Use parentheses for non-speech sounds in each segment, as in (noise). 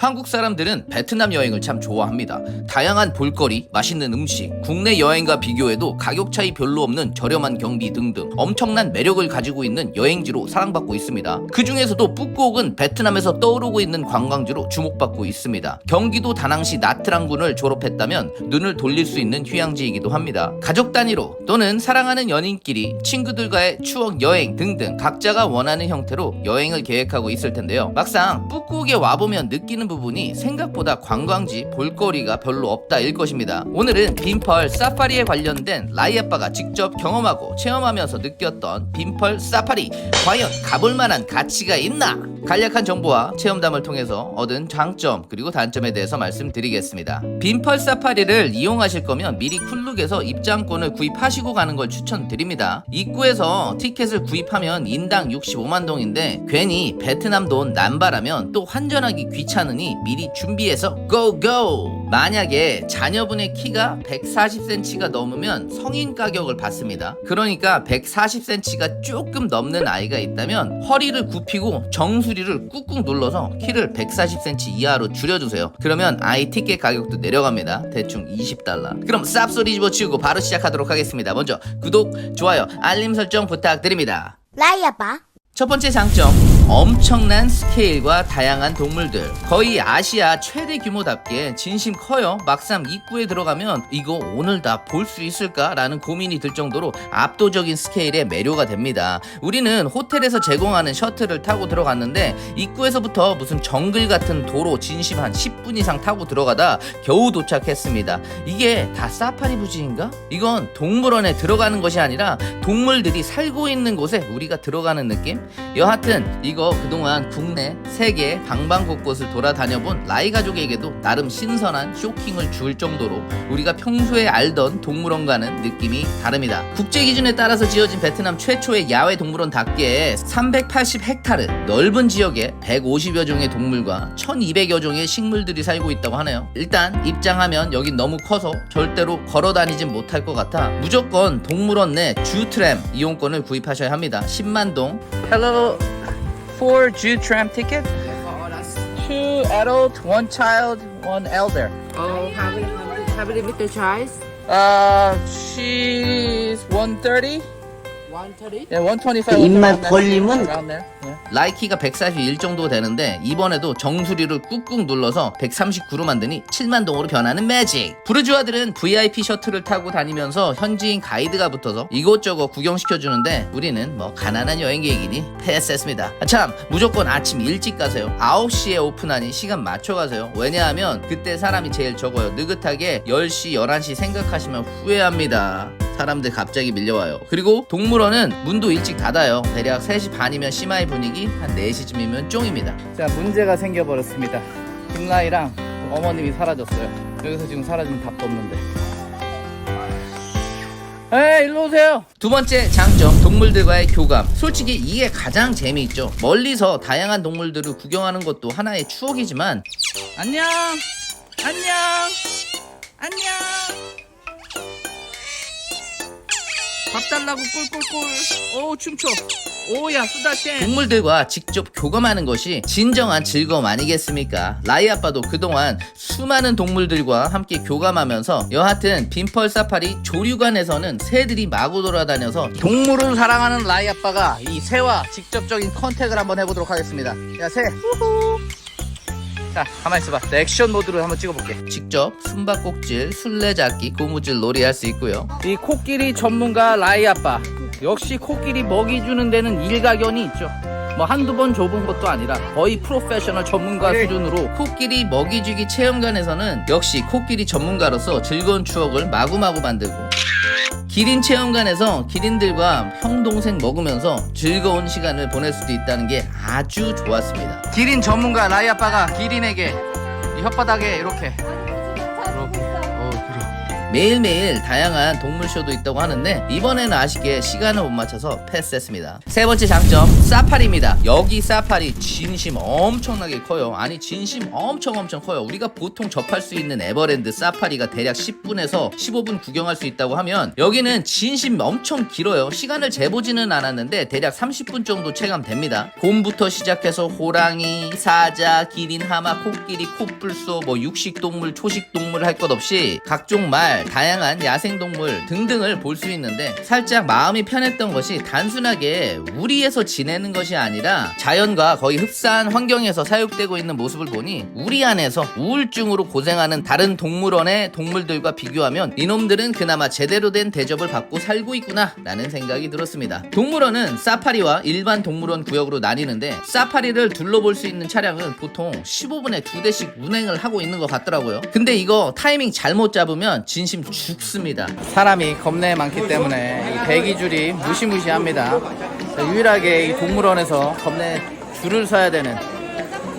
한국 사람들은 베트남 여행을 참 좋아합니다. 다양한 볼거리, 맛있는 음식, 국내 여행과 비교해도 가격 차이 별로 없는 저렴한 경비 등등 엄청난 매력을 가지고 있는 여행지로 사랑받고 있습니다. 그 중에서도 뿌꼬옥은 베트남에서 떠오르고 있는 관광지로 주목받고 있습니다. 경기도 다낭시 나트랑군을 졸업했다면 눈을 돌릴 수 있는 휴양지이기도 합니다. 가족 단위로 또는 사랑하는 연인끼리 친구들과의 추억 여행 등등 각자가 원하는 형태로 여행을 계획하고 있을 텐데요. 막상 뿌꾸옥에 와보면 느끼는 부분이 생각보다 관광지 볼거리가 별로 없다일 것입니다. 오늘은 빈펄 사파리에 관련된 라이 아빠가 직접 경험하고 체험하면서 느꼈던 빈펄 사파리 과연 가볼 만한 가치가 있나? 간략한 정보와 체험담을 통해서 얻은 장점 그리고 단점에 대해서 말씀드리겠습니다. 빈펄 사파리를 이용하실 거면 미리 쿨룩에서 입장권을 구입하시고 가는 걸 추천드립니다. 입구에서 티켓을 구입하면 인당 65만 동인데 괜히 베트남 돈 남발하면 또 환전하기 귀찮으니 미리 준비해서 고고! 만약에 자녀분의 키가 140cm가 넘으면 성인 가격을 받습니다. 그러니까 140cm가 조금 넘는 아이가 있다면 허리를 굽히고 정수 리를 꾹꾹 눌러서 키를 140cm 이하로 줄여주세요. 그러면 아이 티켓 가격도 내려갑니다. 대충 20달러. 그럼 쌉소리 집어치우고 바로 시작하도록 하겠습니다. 먼저 구독, 좋아요, 알림 설정 부탁드립니다. 라이아빠 첫 번째 장점 엄청난 스케일과 다양한 동물들 거의 아시아 최대 규모답게 진심 커요 막상 입구에 들어가면 이거 오늘 다 볼 수 있을까 라는 고민이 들 정도로 압도적인 스케일의 매료가 됩니다 우리는 호텔에서 제공하는 셔틀을 타고 들어갔는데 입구에서부터 무슨 정글 같은 도로 진심 한 10분 이상 타고 들어가다 겨우 도착했습니다 이게 다 사파리 부지인가? 이건 동물원에 들어가는 것이 아니라 동물들이 살고 있는 곳에 우리가 들어가는 느낌? 여하튼 이거 그동안 국내 세계 방방 곳곳을 돌아다녀 본 라이 가족에게도 나름 신선한 쇼킹을 줄 정도로 우리가 평소에 알던 동물원과는 느낌이 다릅니다. 국제 기준에 따라서 지어진 베트남 최초의 야외 동물원답게 380 헥타르 넓은 지역에 150여 종의 동물과 1200여 종의 식물들이 살고 있다고 하네요. 일단 입장하면 여긴 너무 커서 절대로 걸어 다니진 못할 것 같아 무조건 동물원 내 주트램 이용권을 구입하셔야 합니다. 10만 동. Hello, four Jew tram ticket. Two adult, one child, one elder. Oh, how many, how many, how many size? Uh, she's 130. 130? Yeah, 125. 입만 벌리면 around there. Yeah. 라이키가 141 정도 되는데 이번에도 정수리를 꾹꾹 눌러서 139로 만드니 7만 동으로 변하는 매직. 부르주아들은 VIP 셔틀을 타고 다니면서 현지인 가이드가 붙어서 이곳저곳 구경시켜 주는데 우리는 뭐 가난한 여행객이니 패스했습니다. 아, 참 무조건 아침 일찍 가세요. 9시에 오픈하니 시간 맞춰 가세요. 왜냐하면 그때 사람이 제일 적어요. 느긋하게 10시 11시 생각하시면 후회합니다. 사람들 갑자기 밀려와요. 그리고 동물원은 문도 일찍 닫아요. 대략 3시 반이면 심하의 분위기, 한 4시쯤이면 쫑입니다. 자, 문제가 생겨버렸습니다. 김라이랑 어머님이 사라졌어요. 여기서 지금 사라지면 답도 없는데. 에이, 일로 오세요. 두 번째 장점, 동물들과의 교감. 솔직히 이게 가장 재미있죠. 멀리서 다양한 동물들을 구경하는 것도 하나의 추억이지만, 안녕! 안녕! 안녕! 밥 달라고 꿀꿀꿀. 오 춤춰. 오야 수다땡 동물들과 직접 교감하는 것이 진정한 즐거움 아니겠습니까? 라이 아빠도 그동안 수많은 동물들과 함께 교감하면서 여하튼 빈펄 사파리 조류관에서는 새들이 마구 돌아다녀서 동물을 사랑하는 라이 아빠가 이 새와 직접적인 컨택을 한번 해보도록 하겠습니다. 야새 자, 가만히 있어봐. 내 액션 모드로 한번 찍어볼게. 직접 숨바꼭질, 술래잡기, 고무줄 놀이 할 수 있고요. 이 코끼리 전문가 라이 아빠. 역시 코끼리 먹이 주는 데는 일가견이 있죠. 뭐 한두 번 줘본 것도 아니라 거의 프로페셔널 전문가 수준으로 코끼리 먹이주기 체험관에서는 역시 코끼리 전문가로서 즐거운 추억을 마구마구 만들고 기린 체험관에서 기린들과 형 동생 먹으면서 즐거운 시간을 보낼 수도 있다는 게 아주 좋았습니다. 기린 전문가 라이 아빠가 기린에게 이 혓바닥에 이렇게 매일매일 다양한 동물쇼도 있다고 하는데 이번에는 아쉽게 시간을 못 맞춰서 패스했습니다. 세 번째 장점 사파리입니다. 여기 사파리 진심 엄청나게 커요. 아니 진심 엄청 엄청 커요. 우리가 보통 접할 수 있는 에버랜드 사파리가 대략 10분에서 15분 구경할 수 있다고 하면 여기는 진심 엄청 길어요. 시간을 재보지는 않았는데 대략 30분 정도 체감됩니다. 곰부터 시작해서 호랑이, 사자, 기린, 하마, 코끼리, 코뿔소, 뭐 육식동물, 초식동물 할 것 없이 각종 말, 다양한 야생동물 등등을 볼 수 있는데 살짝 마음이 편했던 것이 단순하게 우리에서 지내는 것이 아니라 자연과 거의 흡사한 환경에서 사육되고 있는 모습을 보니 우리 안에서 우울증으로 고생하는 다른 동물원의 동물들과 비교하면 이놈들은 그나마 제대로 된 대접을 받고 살고 있구나 라는 생각이 들었습니다. 동물원은 사파리와 일반 동물원 구역으로 나뉘는데 사파리를 둘러볼 수 있는 차량은 보통 15분에 두 대씩 운행을 하고 있는 것 같더라고요. 근데 이거 타이밍 잘못 잡으면 진심 죽습니다. 사람이 겁내 많기 때문에 이 대기줄이 무시무시합니다. 유일하게 이 동물원에서 겁내 줄을 서야 되는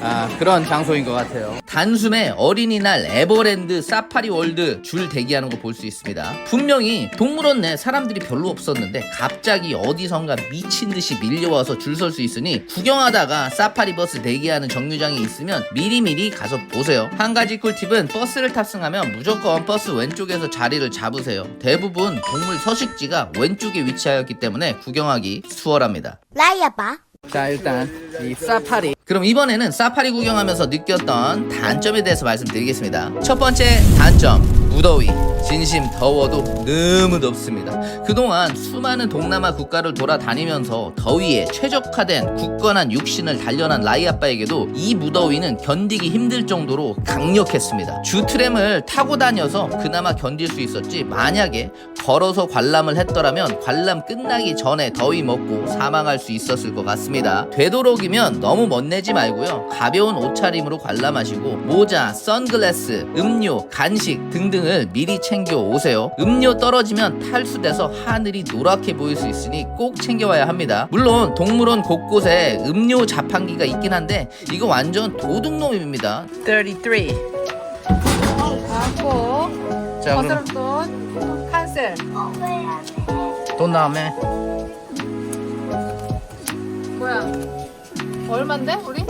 아, 그런 장소인 것 같아요. 단숨에 어린이날 에버랜드 사파리 월드 줄 대기하는 거 볼 수 있습니다. 분명히 동물원 내 사람들이 별로 없었는데 갑자기 어디선가 미친 듯이 밀려와서 줄 설 수 있으니 구경하다가 사파리 버스 대기하는 정류장에 있으면 미리미리 가서 보세요. 한 가지 꿀팁은 버스를 탑승하면 무조건 버스 왼쪽에서 자리를 잡으세요. 대부분 동물 서식지가 왼쪽에 위치하였기 때문에 구경하기 수월합니다. 라이아바 자 일단 이 사파리. 그럼 이번에는 사파리 구경하면서 느꼈던 단점에 대해서 말씀드리겠습니다. 첫 번째 단점 무더위 진심 더워도 너무 덥습니다 그동안 수많은 동남아 국가를 돌아다니면서 더위에 최적화된 굳건한 육신을 단련한 라이 아빠에게도 이 무더위는 견디기 힘들 정도로 강력했습니다 주 트램을 타고 다녀서 그나마 견딜 수 있었지 만약에 걸어서 관람을 했더라면 관람 끝나기 전에 더위 먹고 사망할 수 있었을 것 같습니다. 되도록이면 너무 멋내지 말고요. 가벼운 옷차림으로 관람하시고 모자, 선글라스, 음료, 간식 등등 을 미리 챙겨 오세요. 음료 떨어지면 탈수돼서 하늘이 노랗게 보일 수 있으니 꼭 챙겨와야 합니다. 물론 동물원 곳곳에 음료 자판기가 있긴 한데 이거 완전 도둑놈입니다. 33. 하고 자 그럼 거스름 돈 캔슬. 돈 다음에 뭐야? 얼만데 우리?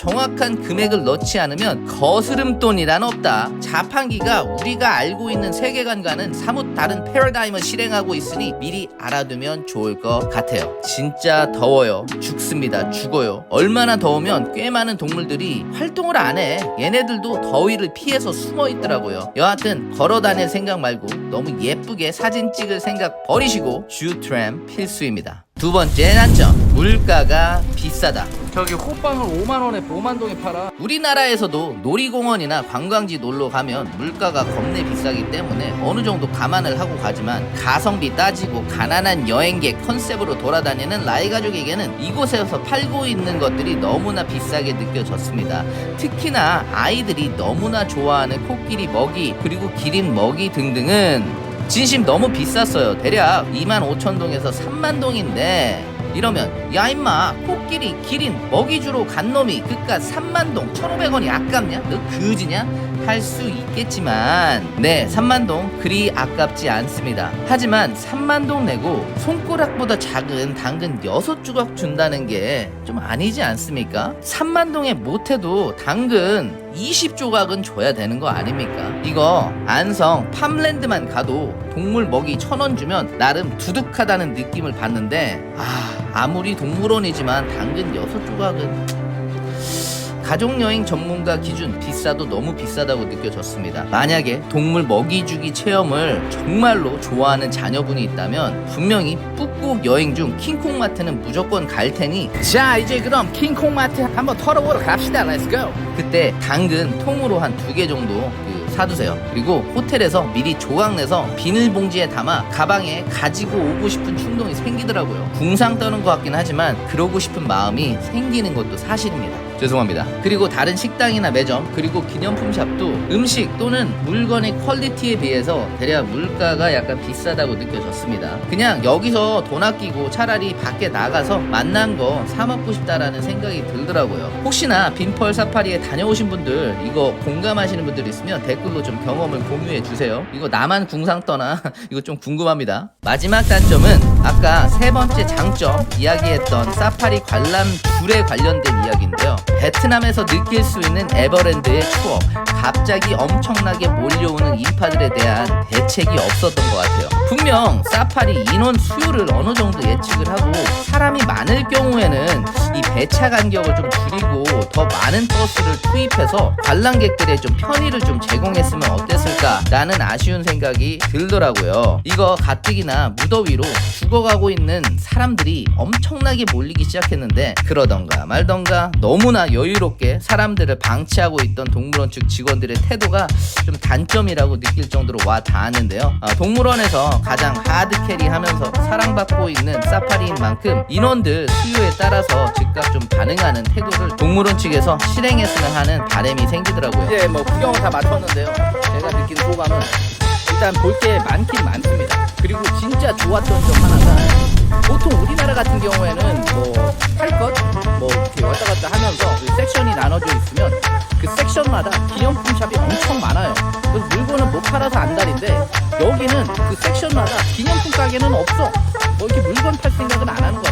정확한 금액을 넣지 않으면 거스름돈이란 없다. 자판기가 우리가 알고 있는 세계관과는 사뭇 다른 패러다임을 실행하고 있으니 미리 알아두면 좋을 것 같아요. 진짜 더워요. 죽습니다. 죽어요. 얼마나 더우면 꽤 많은 동물들이 활동을 안 해. 얘네들도 더위를 피해서 숨어 있더라고요. 여하튼 걸어 다닐 생각 말고 너무 예쁘게 사진 찍을 생각 버리시고 슈트램 필수입니다. 두 번째 단점 물가가 비싸다. 저기 호빵을 5만 원에 보만동에 팔아. 우리나라에서도 놀이공원이나 관광지 놀러 가면 물가가 겁내 비싸기 때문에 어느 정도 감안을 하고 가지만 가성비 따지고 가난한 여행객 컨셉으로 돌아다니는 라이 가족에게는 이곳에서 팔고 있는 것들이 너무나 비싸게 느껴졌습니다. 특히나 아이들이 너무나 좋아하는 코끼리 먹이 그리고 기린 먹이 등등은 진심 너무 비쌌어요. 대략 2만 5천 동에서 3만 동인데 이러면 야 임마 코끼리 기린 먹이 주러 간 놈이 그깟 3만 동 1,500원이 아깝냐? 너 그지냐? 할 수 있겠지만 네 3만 동 그리 아깝지 않습니다. 하지만 3만 동 내고 손가락보다 작은 당근 6조각 준다는 게 좀 아니지 않습니까? 3만 동에 못해도 당근 20조각은 줘야 되는 거 아닙니까? 이거 안성 팜랜드만 가도 동물 먹이 천 원 주면 나름 두둑하다는 느낌을 받는데 아 아무리 동물원이지만 당근 여섯 조각은 가족여행 전문가 기준 비싸도 너무 비싸다고 느껴졌습니다. 만약에 동물 먹이주기 체험을 정말로 좋아하는 자녀분이 있다면 분명히 꾹꾹 여행 중 킹콩마트는 무조건 갈 테니 자 이제 그럼 킹콩마트 한번 털어보러 갑시다 렛츠고 그때 당근 통으로 한 두 개 정도 그 사두세요. 그리고 호텔에서 미리 조각 내서 비닐봉지에 담아 가방에 가지고 오고 싶은 충동이 생기더라고요. 궁상 떠는 것 같긴 하지만 그러고 싶은 마음이 생기는 것도 사실입니다. 죄송합니다. 그리고 다른 식당이나 매점 그리고 기념품 샵도 음식 또는 물건의 퀄리티에 비해서 대략 물가가 약간 비싸다고 느껴졌습니다. 그냥 여기서 돈 아끼고 차라리 밖에 나가서 만난 거 사 먹고 싶다라는 생각이 들더라고요. 혹시나 빈펄 사파리에 다녀오신 분들 이거 공감하시는 분들 있으면 댓글로 좀 경험을 공유해 주세요. 이거 나만 궁상 떠나 (laughs) 이거 좀 궁금합니다. 마지막 단점은 아까 세 번째 장점 이야기했던 사파리 관람 줄에 관련된 이야기인데요. 베트남에서 느낄 수 있는 에버랜드의 추억, 갑자기 엄청나게 몰려오는 인파들에 대한 대책이 없었던 것 같아요. 분명 사파리 인원 수요를 어느 정도 예측을 하고 사람이 많을 경우에는 이 배차 간격을 좀 줄이고 더 많은 버스를 투입해서 관람객들의 좀 편의를 좀 제공했으면 어땠을까라는 아쉬운 생각이 들더라고요. 이거 가뜩이나 무더위로 죽어가고 있는 사람들이 엄청나게 몰리기 시작했는데 그러던가 말던가 너무나 여유롭게 사람들을 방치하고 있던 동물원 측 직원들의 태도가 좀 단점이라고 느낄 정도로 와 닿았는데요. 아, 동물원에서 가장 하드캐리 하면서 사랑받고 있는 사파리인 만큼 인원들 수요에 따라서 즉각 좀 반응하는 태도를 동물원 측에서 실행했으면 하는 바람이 생기더라고요. 이제 뭐 구경을 다 마쳤는데요. 제가 느낀 소감은 일단 볼 게 많긴 많습니다. 그리고 진짜 좋았던 점 하나가 보통 우리나라 같은 경우에는 뭐 할 것, 뭐 이렇게 왔다 갔다 하면서 나눠져 있으면 그 섹션마다 기념품 샵이 엄청 많아요. 그래서 물건은 못 팔아서 안달인데 여기는 그 섹션마다 기념품 가게는 없어. 뭐 이렇게 물건 팔 생각은 안 하는 것같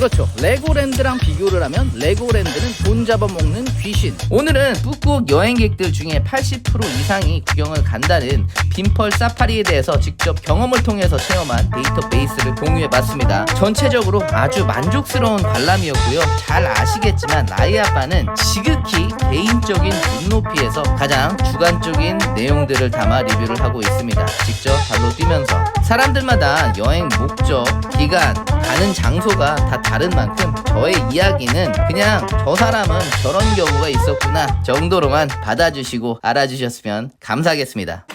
그렇죠. 레고랜드랑 비교를 하면 레고랜드는 돈 잡아먹는 귀신. 오늘은 북극 여행객들 중에 80% 이상이 구경을 간다는 빈펄 사파리에 대해서 직접 경험을 통해서 체험한 데이터베이스를 공유해봤습니다. 전체적으로 아주 만족스러운 관람이었고요. 잘 아시겠지만 라이 아빠는 지극히 개인적인 눈높이에서 가장 주관적인 내용들을 담아 리뷰를 하고 있습니다. 직접 발로 사람들마다 여행 목적, 기간, 가는 장소가 다 다른 만큼 저의 이야기는 그냥 저 사람은 저런 경우가 있었구나 정도로만 받아주시고 알아주셨으면 감사하겠습니다.